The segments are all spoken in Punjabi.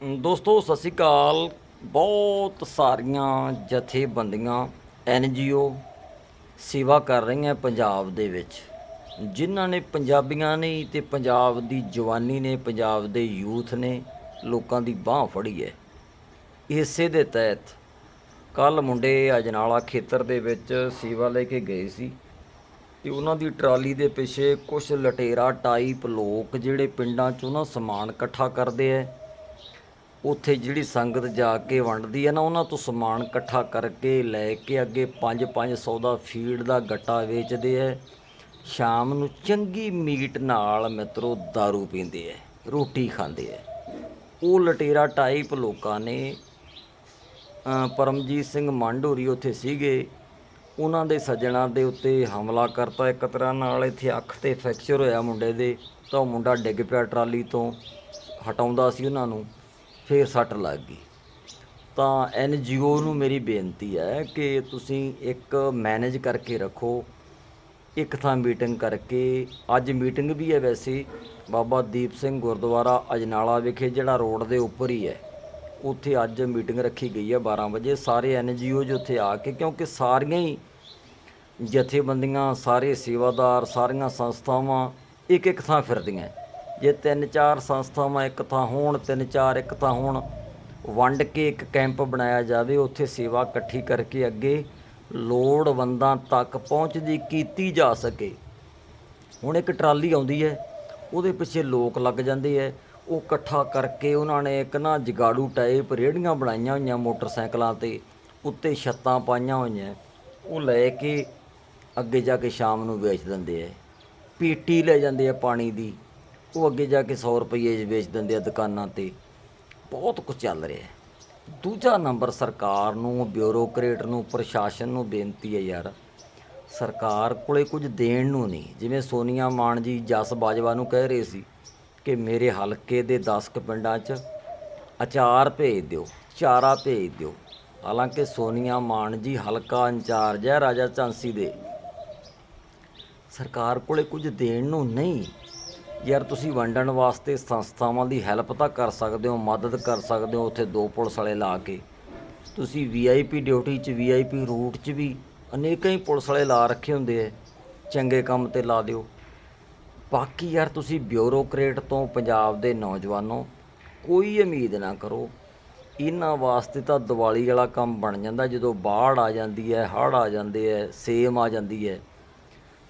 ਦੋਸਤੋ, ਸਤਿ ਸ਼੍ਰੀ ਅਕਾਲ। ਬਹੁਤ ਸਾਰੀਆਂ ਜਥੇਬੰਦੀਆਂ, ਐੱਨ ਜੀ ਓ ਸੇਵਾ ਕਰ ਰਹੀਆਂ ਪੰਜਾਬ ਦੇ ਵਿੱਚ। ਜਿਨ੍ਹਾਂ ਨੇ ਪੰਜਾਬੀਆਂ ਨੇ ਤੇ ਪੰਜਾਬ ਦੀ ਜਵਾਨੀ ਨੇ, ਪੰਜਾਬ ਦੇ ਯੂਥ ਨੇ ਲੋਕਾਂ ਦੀ ਬਾਹ ਫੜੀ ਹੈ। ਇਸੇ ਦੇ ਤਹਿਤ ਕੱਲ ਮੁੰਡੇ ਅਜਨਾਲਾ ਖੇਤਰ ਦੇ ਵਿੱਚ ਸੇਵਾ ਲੈ ਕੇ ਗਏ ਸੀ ਤੇ ਉਹਨਾਂ ਦੀ ਟਰਾਲੀ ਦੇ ਪਿੱਛੇ ਕੁਝ ਲਟੇਰਾ ਟਾਈਪ ਲੋਕ ਜਿਹੜੇ ਪਿੰਡਾਂ 'ਚੋਂ ਨਾ ਸਮਾਨ ਇਕੱਠਾ ਕਰਦੇ ਐ ਉੱਥੇ ਜਿਹੜੀ ਸੰਗਤ ਜਾ ਕੇ ਵੰਡਦੀ ਹੈ ਨਾ, ਉਹਨਾਂ ਤੋਂ ਸਮਾਨ ਇਕੱਠਾ ਕਰਕੇ ਲੈ ਕੇ ਅੱਗੇ 5-500 ਦਾ ਫੀਡ ਦਾ ਗੱਟਾ ਵੇਚਦੇ ਐ। ਸ਼ਾਮ ਨੂੰ ਚੰਗੀ ਮੀਟ ਨਾਲ ਮਿੱਤਰੋ दारू ਪੀਂਦੇ ਐ, ਰੋਟੀ ਖਾਂਦੇ ਐ। ਉਹ ਲਟੇਰਾ ਟਾਈਪ ਲੋਕਾਂ ਨੇ ਪਰਮਜੀਤ ਸਿੰਘ ਮੰਡੋਰੀ ਉੱਥੇ ਸੀਗੇ। ਉਹਨਾਂ ਦੇ ਸੱਜਣਾ ਦੇ ਉੱਤੇ ਹਮਲਾ ਕਰਤਾ ਇੱਕ ਤਰ੍ਹਾਂ ਨਾਲ। ਇੱਥੇ ਅੱਖ ਤੇ ਫ੍ਰੈਕਚਰ ਹੋਇਆ ਮੁੰਡੇ ਦੇ, ਤਾਂ ਉਹ ਮੁੰਡਾ ਡਿੱਗ ਪਿਆ ਟਰਾਲੀ ਤੋਂ, ਹਟਾਉਂਦਾ ਸੀ ਉਹਨਾਂ ਨੂੰ। ਫੇਰ ਸੱਟ ਲੱਗ ਗਈ। ਤਾਂ ਐਨਜੀਓ ਨੂੰ ਮੇਰੀ ਬੇਨਤੀ ਹੈ ਕਿ ਤੁਸੀਂ ਇੱਕ ਮੈਨੇਜ ਕਰਕੇ ਰੱਖੋ, ਇੱਕ ਥਾਂ ਮੀਟਿੰਗ ਕਰਕੇ। ਅੱਜ ਮੀਟਿੰਗ ਵੀ ਹੈ ਵੈਸੇ, ਬਾਬਾ ਦੀਪ ਸਿੰਘ ਗੁਰਦੁਆਰਾ ਅਜਨਾਲਾ ਵਿਖੇ, ਜਿਹੜਾ ਰੋਡ ਦੇ ਉੱਪਰ ਹੀ ਹੈ। ਉੱਥੇ ਅੱਜ ਮੀਟਿੰਗ ਰੱਖੀ ਗਈ ਹੈ 12 ਵਜੇ। ਸਾਰੇ ਐਨਜੀਓ ਜੋ ਉੱਥੇ ਆ ਕੇ, ਕਿਉਂਕਿ ਸਾਰੀਆਂ ਹੀ ਜਥੇਬੰਦੀਆਂ, ਸਾਰੇ ਸੇਵਾਦਾਰ, ਸਾਰੀਆਂ ਸੰਸਥਾਵਾਂ ਇੱਕ ਇੱਕ ਥਾਂ ਫਿਰਦੀਆਂ। ਜੇ ਤਿੰਨ ਚਾਰ ਸੰਸਥਾਵਾਂ ਇੱਕ ਥਾਂ ਹੋਣ, ਤਿੰਨ ਚਾਰ ਇੱਕ ਥਾਂ ਹੋਣ, ਵੰਡ ਕੇ ਇੱਕ ਕੈਂਪ ਬਣਾਇਆ ਜਾਵੇ, ਉੱਥੇ ਸੇਵਾ ਇਕੱਠੀ ਕਰਕੇ ਅੱਗੇ ਲੋੜਵੰਦਾਂ ਤੱਕ ਪਹੁੰਚਦੀ ਕੀਤੀ ਜਾ ਸਕੇ। ਹੁਣ ਇੱਕ ਟਰਾਲੀ ਆਉਂਦੀ ਹੈ, ਉਹਦੇ ਪਿੱਛੇ ਲੋਕ ਲੱਗ ਜਾਂਦੇ ਐ ਉਹ ਇਕੱਠਾ ਕਰਕੇ ਉਹਨਾਂ ਨੇ ਇੱਕ ਨਾ ਜਗਾੜੂ ਟਾਈਪ ਰੇੜੀਆਂ ਬਣਾਈਆਂ ਹੋਈਆਂ ਮੋਟਰਸਾਈਕਲਾਂ ਤੇ, ਉੱਤੇ ਛੱਤਾਂ ਪਾਈਆਂ ਹੋਈਆਂ। ਉਹ ਲੈ ਕੇ ਅੱਗੇ ਜਾ ਕੇ ਸ਼ਾਮ ਨੂੰ ਵੇਚ ਦਿੰਦੇ ਐ ਪੀਟੀ ਲੈ ਜਾਂਦੇ ਆ ਪਾਣੀ ਦੀ। ਉਹ ਅੱਗੇ ਜਾ ਕੇ 100 ਰੁਪਏ 'ਚ ਵੇਚ ਦਿੰਦੇ ਆ ਦੁਕਾਨਾਂ ਤੇ। ਬਹੁਤ ਕੁਝ ਚੱਲ ਰਿਹਾ ਹੈ। ਦੂਜਾ ਨੰਬਰ, ਸਰਕਾਰ ਨੂੰ, ਬਿਊਰੋਕਰੇਟ ਨੂੰ, ਪ੍ਰਸ਼ਾਸਨ ਨੂੰ ਬੇਨਤੀ ਹੈ ਯਾਰ, ਸਰਕਾਰ ਕੋਲੇ ਕੁਝ ਦੇਣ ਨੂੰ ਨਹੀਂ। ਜਿਵੇਂ ਸੋਨੀਆ ਮਾਨ ਜੀ ਜਸ ਬਾਜਵਾ ਨੂੰ ਕਹਿ ਰਹੇ ਸੀ ਕਿ ਮੇਰੇ ਹਲਕੇ ਦੇ 10 ਕੁ ਪਿੰਡਾਂ 'ਚ ਅਚਾਰ ਭੇਜ ਦਿਓ, ਚਾਰਾ ਭੇਜ ਦਿਓ। ਹਾਲਾਂਕਿ ਸੋਨੀਆ ਮਾਨ ਜੀ ਹਲਕਾ ਇੰਚਾਰਜ ਹੈ, ਰਾਜਾ ਝਾਂਸੀ ਦੇ। ਸਰਕਾਰ ਕੋਲੇ ਕੁਝ ਦੇਣ ਨੂੰ ਨਹੀਂ। ਯਾਰ ਤੁਸੀਂ ਵੰਡਣ ਵਾਸਤੇ ਸੰਸਥਾਵਾਂ ਦੀ ਹੈਲਪ ਤਾਂ ਕਰ ਸਕਦੇ ਹੋ, ਮਦਦ ਕਰ ਸਕਦੇ ਹੋ ਉੱਥੇ ਦੋ ਪੁਲਿਸ ਵਾਲੇ ਲਾ ਕੇ। ਤੁਸੀਂ ਵੀਆਈਪੀ ਡਿਊਟੀ 'ਚ ਵੀਆਈਪੀ ਰੂਟ 'ਚ ਵੀ ਅਨੇਕਾਂ ਹੀ ਪੁਲਿਸ ਵਾਲੇ ਲਾ ਰੱਖੇ ਹੁੰਦੇ ਐ। ਚੰਗੇ ਕੰਮ ਤੇ ਲਾ ਦਿਓ। ਬਾਕੀ ਯਾਰ ਤੁਸੀਂ ਬਿਊਰੋਕਰੇਟ ਤੋਂ ਪੰਜਾਬ ਦੇ ਨੌਜਵਾਨੋ, ਕੋਈ ਉਮੀਦ ਨਾ ਕਰੋ। ਇਹਨਾਂ ਵਾਸਤੇ ਤਾਂ ਦੀਵਾਲੀ ਵਾਲਾ ਕੰਮ ਬਣ ਜਾਂਦਾ ਜਦੋਂ ਬਾੜ ਆ ਜਾਂਦੀ ਹੈ ਹੜ੍ਹ ਆ ਜਾਂਦੇ ਐ, ਸੇਮ ਆ ਜਾਂਦੀ ਹੈ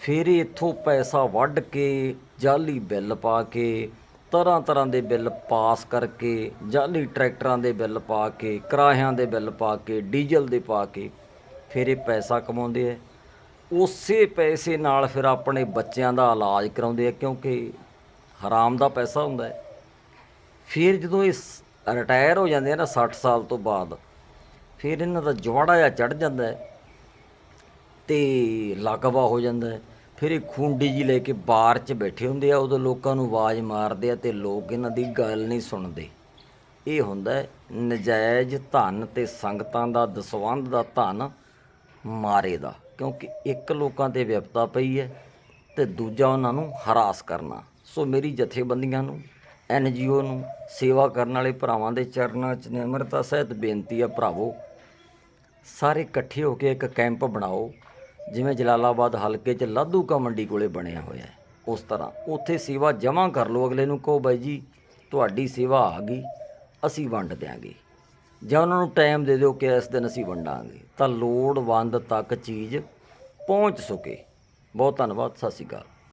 ਫਿਰ ਇੱਥੋਂ ਪੈਸਾ ਵੱਢ ਕੇ, ਜਾਲੀ ਬਿੱਲ ਪਾ ਕੇ, ਤਰ੍ਹਾਂ ਤਰ੍ਹਾਂ ਦੇ ਬਿੱਲ ਪਾਸ ਕਰਕੇ, ਜਾਲੀ ਟਰੈਕਟਰਾਂ ਦੇ ਬਿੱਲ ਪਾ ਕੇ ਕਿਰਾਇਆਂ ਦੇ ਬਿੱਲ ਪਾ ਕੇ, ਡੀਜ਼ਲ ਦੇ ਪਾ ਕੇ, ਫਿਰ ਇਹ ਪੈਸਾ ਕਮਾਉਂਦੇ ਐ ਉਸੇ ਪੈਸੇ ਨਾਲ ਫਿਰ ਆਪਣੇ ਬੱਚਿਆਂ ਦਾ ਇਲਾਜ ਕਰਾਉਂਦੇ ਆ, ਕਿਉਂਕਿ ਹਰਾਮ ਦਾ ਪੈਸਾ ਹੁੰਦਾ ਹੈ। ਫਿਰ ਜਦੋਂ ਇਹ ਰਿਟਾਇਰ ਹੋ ਜਾਂਦੇ ਆ ਨਾ 60 ਸਾਲ ਤੋਂ ਬਾਅਦ, ਫਿਰ ਇਹਨਾਂ ਦਾ ਜਵਾੜਾ ਜਿਹਾ ਚੜ ਜਾਂਦਾ ਹੈ। ਤੇ ਲਗਵਾ ਹੋ ਜਾਂਦਾ ਹੈ। ਫਿਰ ਇਹ ਖੁੰਡੀ ਜੀ ਲੈ ਕੇ ਬਾਰ 'ਚ ਬੈਠੇ ਹੁੰਦੇ ਆ, ਉਦੋਂ ਲੋਕਾਂ ਨੂੰ ਆਵਾਜ਼ ਮਾਰਦੇ ਆ ਤੇ ਲੋਕ ਇਹਨਾਂ ਦੀ ਗੱਲ ਨਹੀਂ ਸੁਣਦੇ। ਇਹ ਹੁੰਦਾ ਹੈ, ਨਜਾਇਜ਼ ਧਨ ਤੇ ਸੰਗਤਾਂ ਦਾ, ਦਸਵੰਧ ਦਾ ਧਨ ਮਾਰੇ ਦਾ, ਕਿਉਂਕਿ ਇੱਕ ਲੋਕਾਂ ਤੇ ਵਿਪਤਾ ਪਈ ਹੈ ਤੇ ਦੂਜਾ ਉਹਨਾਂ ਨੂੰ ਹਰਾਸ ਕਰਨਾ। ਸੋ ਮੇਰੀ ਜਥੇਬੰਦੀਆਂ ਨੂੰ ਐਨਜੀਓ ਨੂੰ, ਸੇਵਾ ਕਰਨ ਵਾਲੇ ਭਰਾਵਾਂ ਦੇ ਚਰਨਾਂ 'ਚ ਨਿਮਰਤਾ ਸਹਿਤ ਬੇਨਤੀ ਆ, ਭਰਾਵੋ, ਸਾਰੇ ਇਕੱਠੇ ਹੋ ਕੇ ਇੱਕ ਕੈਂਪ ਬਣਾਓ। ਜਿਵੇਂ ਜਲਾਲਾਬਾਦ ਹਲਕੇ 'ਚ ਲਾਧੂ ਕਾ ਮੰਡੀ ਕੋਲੇ ਬਣਿਆ ਹੋਇਆ ਹੈ। ਉਸ ਤਰ੍ਹਾਂ ਉੱਥੇ ਸੇਵਾ ਜਮ੍ਹਾਂ ਕਰ ਲਓ ਅਗਲੇ ਨੂੰ, ਕਹੋ ਬਾਈ ਜੀ, ਤੁਹਾਡੀ ਸੇਵਾ ਆ ਗਈ, ਅਸੀਂ ਵੰਡ ਦਿਆਂਗੇ। ਜਾਂ ਉਹਨਾਂ ਨੂੰ ਟਾਈਮ ਦੇ ਦਿਓ ਕਿ ਇਸ ਦਿਨ ਅਸੀਂ ਵੰਡਾਂਗੇ। ਤਾਂ ਲੋੜਵੰਦ ਤੱਕ ਚੀਜ਼ ਪਹੁੰਚ ਸਕੇ। ਬਹੁਤ ਧੰਨਵਾਦ, ਸਤਿ ਸ਼੍ਰੀ ਅਕਾਲ।